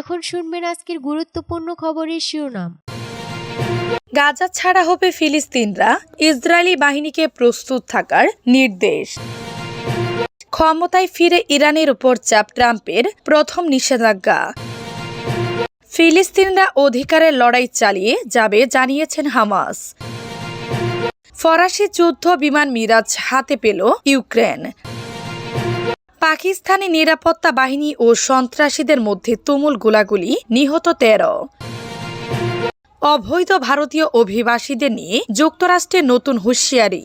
এখন শুনবেন আজকের গুরুত্বপূর্ণ খবরের শিরোনাম। গাজা ছাড়া হবে ফিলিস্তিনরা, ইসরায়েলি বাহিনীকে প্রস্তুত থাকার নির্দেশ। ক্ষমতায় ফিরে ইরানের উপর চাপ ট্রাম্পের প্রথম নিষেধাজ্ঞা। ফিলিস্তিনরা অধিকারের লড়াই চালিয়ে যাবে জানিয়েছেন হামাস। ফরাসি যুদ্ধ বিমান মিরাজ হাতে পেল ইউক্রেন। পাকিস্তানি নিরাপত্তা বাহিনী ও সন্ত্রাসীদের মধ্যে তুমুল গোলাগুলি, নিহত তেরো। অবৈধ ভারতীয় অভিবাসীদের নিয়ে যুক্তরাষ্ট্রের নতুন হুঁশিয়ারি।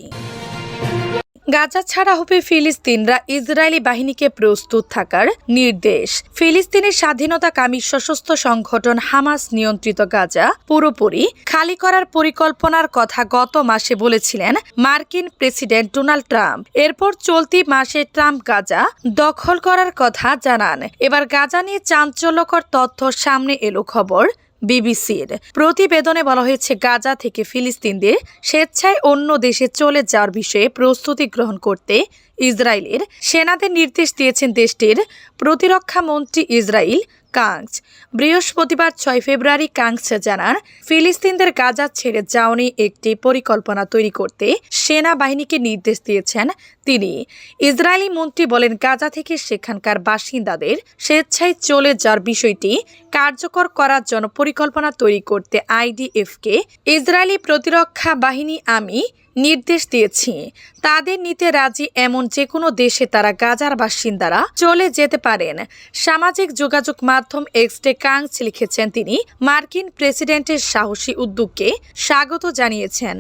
গাজা ছাড়া হবে ফিলিস্তিনরা ইসরায়েলি বাহিনীকে প্রস্তুত থাকার নির্দেশ। ফিলিস্তিনের স্বাধীনতাকামী সশস্ত্র সংগঠন হামাস নিয়ন্ত্রিত গাজা পুরোপুরি খালি করার পরিকল্পনার কথা গত মাসে বলেছিলেন মার্কিন প্রেসিডেন্ট ডোনাল্ড ট্রাম্প। এরপর চলতি মাসে ট্রাম্প গাজা দখল করার কথা জানান। এবার গাজা নিয়ে চাঞ্চল্যকর তথ্য সামনে এলো খবর। বিবিসির। প্রতিবেদনে বলা হয়েছে, গাজা থেকে ফিলিস্তিনদের স্বেচ্ছায় অন্য দেশে চলে যাওয়ার বিষয়ে প্রস্তুতি গ্রহণ করতে ইসরায়েলের সেনাদের নির্দেশ দিয়েছেন দেশটির প্রতিরক্ষা মন্ত্রী ইসরায়েল কাংস বৃহস্পতিবার ছয় ফেব্রুয়ারি কাংস জানান, ফিলিস্তিনদের গাজা ছেড়ে যাওয়ানি একটি পরিকল্পনা তৈরি করতে সেনাবাহিনীকে নির্দেশ দিয়েছেন তিনি। ইসরায়েলি মন্ত্রী বলেন, গাজা থেকে সেখানকার বাসিন্দাদের স্বেচ্ছায় চলে যাওয়ার বিষয়টি কার্যকর করার জন্য পরিকল্পনা তৈরি করতে আইডিএফকে, ইসরায়েলি প্রতিরক্ষা বাহিনী, আমি নির্দেশ দিয়েছি। তাদের নিতে রাজি এমন যে কোনো দেশে তারা গাজার বাসিন্দারা চলে যেতে পারেন। সামাজিক যোগাযোগ মাধ্যম এক্সটে কাংস লিখেছেন তিনি। মার্কিন প্রেসিডেন্টের সাহসী উদ্যোগকে স্বাগত জানিয়েছেন।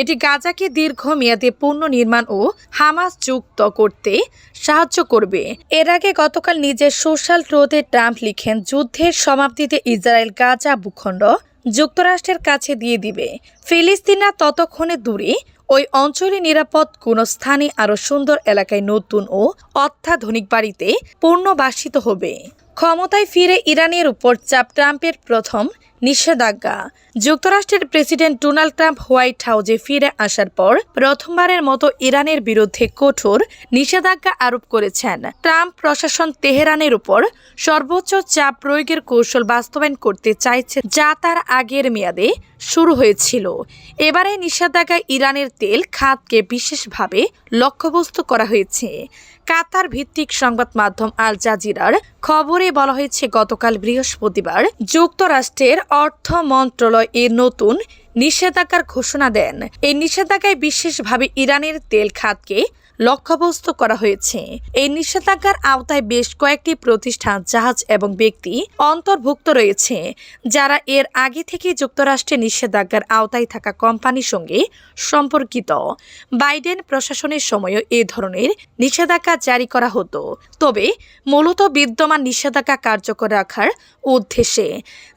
এটি গাজাকে দীর্ঘমেয়াদে পুনর্নির্মাণ ও হামাস যুক্ত করতে সাহায্য করবে। এর আগে গতকাল নিজের সোশ্যাল ট্রোতে ট্রাম্প লিখেন, যুদ্ধের সমাপ্তিতে ইসরায়েল গাজা ভূখণ্ড যুক্তরাষ্ট্রের কাছে দিয়ে দিবে। ফিলিস্তিনা ততক্ষণে দূরে ওই অঞ্চলে নিরাপদ কোন স্থানে আরও সুন্দর এলাকায় নতুন ও অত্যাধুনিক বাড়িতে পূর্ণবাসিত হবে। ক্ষমতায় ফিরে ইরানের উপর চাপ ট্রাম্পের প্রথম নিষেধাজ্ঞা। যুক্তরাষ্ট্রের প্রেসিডেন্ট ডোনাল্ড ট্রাম্প হোয়াইট হাউসে ফিরে আসার পর প্রথমবারের মতো ইরানের বিরুদ্ধে কঠোর নিষেধাজ্ঞা আরোপ করেছেন। ট্রাম্প প্রশাসন তেহরানের উপর সর্বোচ্চ চাপ প্রয়োগের কৌশল বাস্তবায়ন করতে চাইছে যা তার আগের মেয়াদে শুরু হয়েছিল। এবারে নিষেধাজ্ঞায় ইরানের তেল খাতকে বিশেষভাবে লক্ষ্যবস্তু করা হয়েছে। কাতার ভিত্তিক সংবাদ মাধ্যম আল জাজিরার খবরে বলা হয়েছে, গতকাল বৃহস্পতিবার যুক্তরাষ্ট্রের অর্থ মন্ত্রণালয় এর নতুন নিষেধাজ্ঞার ঘোষণা দেন। এই নিষেধাজ্ঞায় বিশেষভাবে ইরানের তেল খাতকে লক্ষ্যবস্তু করা হয়েছে। এই নিষেধাজ্ঞার আওতায় বেশ কয়েকটি প্রতিষ্ঠান, জাহাজ এবং ব্যক্তি অন্তর্ভুক্ত রয়েছে, যারা এর আগে থেকে যুক্তরাষ্ট্রের নিষেধাজ্ঞার আওতায় থাকা কোম্পানির সঙ্গে সম্পর্কিত। বাইডেন প্রশাসনের সময়ও এ ধরনের নিষেধাজ্ঞা জারি করা হতো। তবে মূলত বিদ্যমান নিষেধাজ্ঞা কার্যকর রাখার উদ্দেশ্যে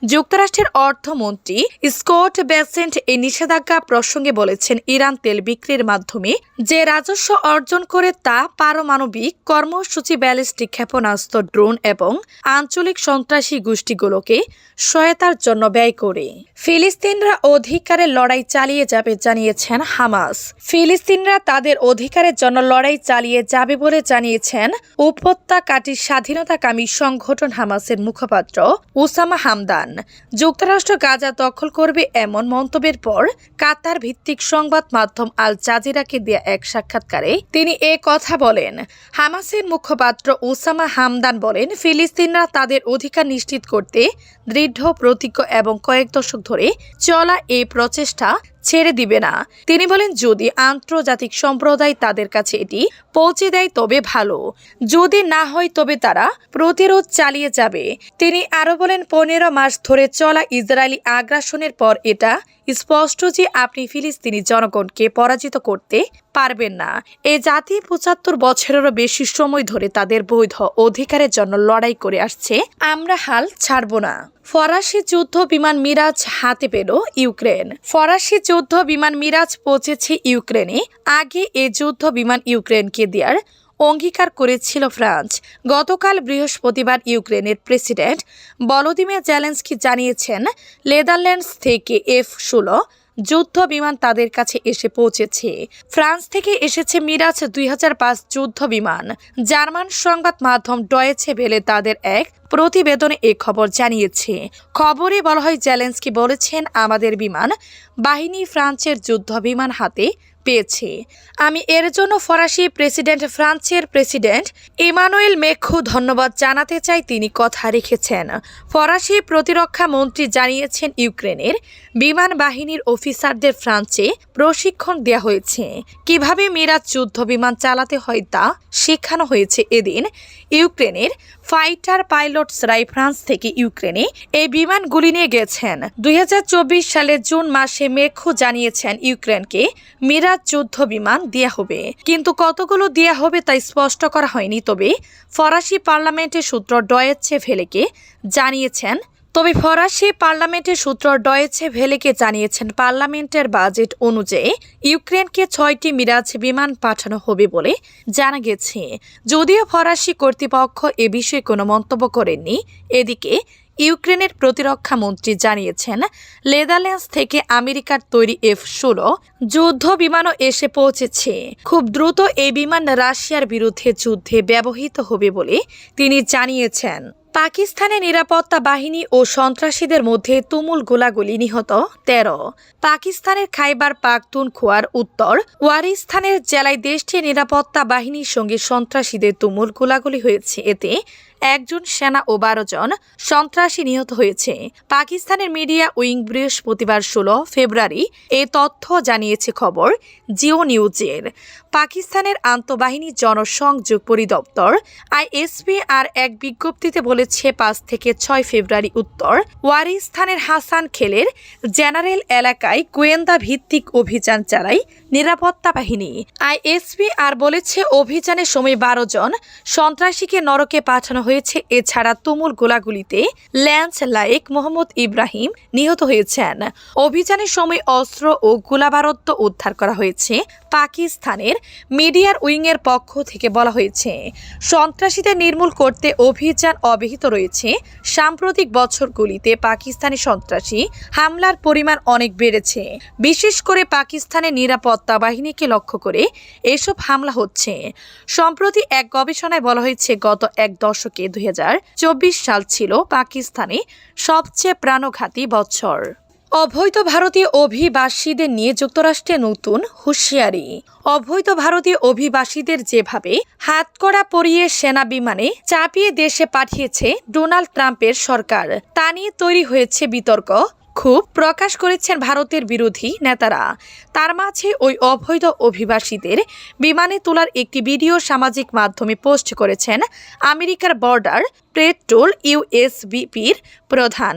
যুক্তরাষ্ট্রের অর্থমন্ত্রী স্কট বেসেন্ট এই নিষেধাজ্ঞা প্রসঙ্গে বলেছেন, ইরান তেল বিক্রির মাধ্যমে যে রাজস্ব অর্জন করে তা পারমাণবিক কর্মসূচি ব্যালিস্টিক ক্ষেপণাস্ত্র, ড্রোন এবং আঞ্চলিক সন্ত্রাসী গোষ্ঠীগুলোকে সহায়তার জন্য ব্যয় করে। ফিলিস্তিনরা অধিকারের লড়াই চালিয়ে যাবে জানিয়েছেন হামাস। ফিলিস্তিনরা তাদের অধিকারের জন্য লড়াই চালিয়ে যাবে বলে জানিয়েছেন উপত্যকাটির স্বাধীনতাকামী সংগঠন হামাসের মুখপাত্র ওসামা হামদান। যুক্তরাষ্ট্র গাজা দখল করবে এমন মন্তব্যের পর কাতার ভিত্তিক সংবাদ মাধ্যম আল জাজিরাকে দেয়া এক সাক্ষাৎকারে তিনি এ কথা বলেন। হামাসের মুখপাত্র ওসামা হামদান বলেন, ফিলিস্তিনরা তাদের অধিকার নিশ্চিত করতে দৃঢ়, প্রতিজ্ঞ এবং কয়েক দশক ধরে চলা এই প্রচেষ্টা ছেড়ে দিবে না। তিনি বলেন, যদি আন্তর্জাতিক সম্প্রদায় তাদের কাছে এটি পৌঁছে দেয়, তবে ভালো। যদি না হয়, তবে তারা প্রতিরোধ চালিয়ে যাবে। তিনি আরও বলেন, পনেরো মাস ধরে চলা ইসরায়েলি আগ্রাসনের পর এটা স্পষ্ট যে আপনি ফিলিস্তিনি জনগণকে পরাজিত করতে পারবেন না। এ জাতি পঁচাত্তর বছরেরও বেশি সময় ধরে তাদের বৈধ অধিকারের জন্য লড়াই করে আসছে। আমরা হাল ছাড়ব না। ফরাসি যুদ্ধ বিমান মিরাজ হাতে পেল ইউক্রেন। ফরাসি যুদ্ধ বিমান মিরাজ পৌঁছেছে ইউক্রেনে। আগে এ যুদ্ধ বিমান ইউক্রেনকে দেওয়ার অঙ্গীকার করেছিল ফ্রান্স। গতকাল বৃহস্পতিবার ইউক্রেনের প্রেসিডেন্ট বলোদিমির জ্যালেন্সকি জানিয়েছেন, নেদারল্যান্ডস থেকে এফ ষোলো যুদ্ধ বিমান তাদের কাছে এসে পৌঁছেছে। ফ্রান্স থেকে এসেছে মিরাজ দুই হাজার পাঁচ যুদ্ধ বিমান জার্মান সংবাদ মাধ্যম ডয়েছে ভেলে তাদের এক প্রতিবেদনে এ খবর জানিয়েছে। খবরে বলা হয় জ্যালেন্সকি বলেছেন, আমাদের বিমান বাহিনী ফ্রান্সের যুদ্ধ বিমান হাতে পেয়েছে। আমি এর জন্য ফরাসি প্রেসিডেন্ট ফ্রান্সের প্রেসিডেন্ট ইমানুয়েল মেখু ধন্যবাদ জানাতে চাই তিনি কথা রেখেছেন। ফরাসি প্রতিরক্ষা মন্ত্রী জানিয়েছেন ইউক্রেনের বিমান বাহিনীর অফিসারদের ফ্রান্সে প্রশিক্ষণ দেওয়া হয়েছে। কীভাবে মিরাজ যুদ্ধ বিমান চালাতে হয় তা শেখানো হয়েছে। এদিন ইউক্রেনের ফাইটার পাইলটসরাই ফ্রান্স থেকে ইউক্রেনে এই বিমানগুলি নিয়ে গেছেন। দু হাজার চব্বিশ সালের জুন মাসে মেখু জানিয়েছেন ইউক্রেনকে, মিরাজ যুদ্ধ বিমান দেয়া হবে। কিন্তু কতগুলো দেয়া হবে তাই স্পষ্ট করা হয়নি, তবে ফরাসি পার্লামেন্টের সূত্র ডয়েচ্ছে ফেলেকে জানিয়েছেন তবে ফরাসি পার্লামেন্টের সূত্র ডয়েছে ভেলেকে জানিয়েছেন, পার্লামেন্টের বাজেট অনুযায়ী ইউক্রেনকে ছয়টি মিরাজ বিমান পাঠানো হবে বলে জানা গেছে। যদিও ফরাসি কর্তৃপক্ষ এ বিষয়ে কোনো মন্তব্য করেননি, এদিকে ইউক্রেনের প্রতিরক্ষা মন্ত্রী জানিয়েছেন, নেদারল্যান্ডস থেকে আমেরিকার তৈরি এফ ষোলো যুদ্ধ বিমানও এসে পৌঁছেছে। খুব দ্রুত এই বিমান রাশিয়ার বিরুদ্ধে যুদ্ধে ব্যবহৃত হবে বলে তিনি জানিয়েছেন। পাকিস্তানের নিরাপত্তা বাহিনী ও সন্ত্রাসীদের মধ্যে তুমুল গোলাগুলি নিহত তেরো। পাকিস্তানের খাইবার পাকতুন খোয়ার উত্তর ওয়ারিস্তানের জেলায় দেশটির নিরাপত্তা বাহিনীর সঙ্গে সন্ত্রাসীদের তুমুল গোলাগুলি হয়েছে। এতে একজন সেনা ও বারো জন সন্ত্রাসী নিহত হয়েছে। পাকিস্তানের মিডিয়া উইং বৃহস্পতিবার ষোলো ফেব্রুয়ারি এ তথ্য জানিয়েছে খবর জিও নিউজের। পাকিস্তানের আন্তঃবাহিনী জনসংযোগ পরিদপ্তর আইএসপি আর এক বিজ্ঞপ্তিতে বলেছে, পাঁচ থেকে ছয় ফেব্রুয়ারি উত্তর ওয়ারিস্তানের হাসান খেলের জেনারেল এলাকায় গোয়েন্দা ভিত্তিক অভিযান চালায় নিরাপত্তা বাহিনী। আইএসপি আর বলেছে অভিযানের সময় বারো জন সন্ত্রাসীকে নরকে পাঠানো হয়েছে। এছাড়া তুমুল গোলাগুলিতে ল্যান্স লায়েক মোহাম্মদ ইব্রাহিম নিহত হয়েছেন। অভিযানের সময় অস্ত্র ও গোলাবারত্ব উদ্ধার করা হয়েছে। পাকিস্তানের মিডিয়ার উইংয়ের পক্ষ থেকে বলা হয়েছে, সন্ত্রাসীদের নির্মূল করতে অভিযান অব্যাহত রয়েছে। সাম্প্রতিক বছরগুলিতে পাকিস্তানি সন্ত্রাসী হামলার পরিমাণ অনেক বেড়েছে। বিশেষ করে পাকিস্তানের নিরাপত্তা বাহিনীকে লক্ষ্য করে এসব হামলা হচ্ছে। সম্প্রতি এক গবেষণায় বলা হয়েছে, গত এক দশকে দুই সাল ছিল পাকিস্তানে সবচেয়ে প্রাণঘাতী বছর। অবৈধ ভারতীয় অভিবাসীদের নিয়ে যুক্তরাষ্ট্রে নতুন হুঁশিয়ারি। অবৈধ ভারতীয় অভিবাসীদের যেভাবে হাতকড়া পরিয়ে সেনা বিমানে চাপিয়ে দেশে পাঠিয়েছে ডোনাল্ড ট্রাম্পের সরকার, তা নিয়ে তৈরি হয়েছে বিতর্ক। খুব প্রকাশ করেছেন ভারতের বিরোধী নেতারা। তার মাঝে ওই অবৈধ অভিবাসীদের বিমানে তোলার একটি ভিডিও সামাজিক মাধ্যমে পোস্ট করেছেন আমেরিকার বর্ডার পেট্রোল ইউএসবিপির প্রধান।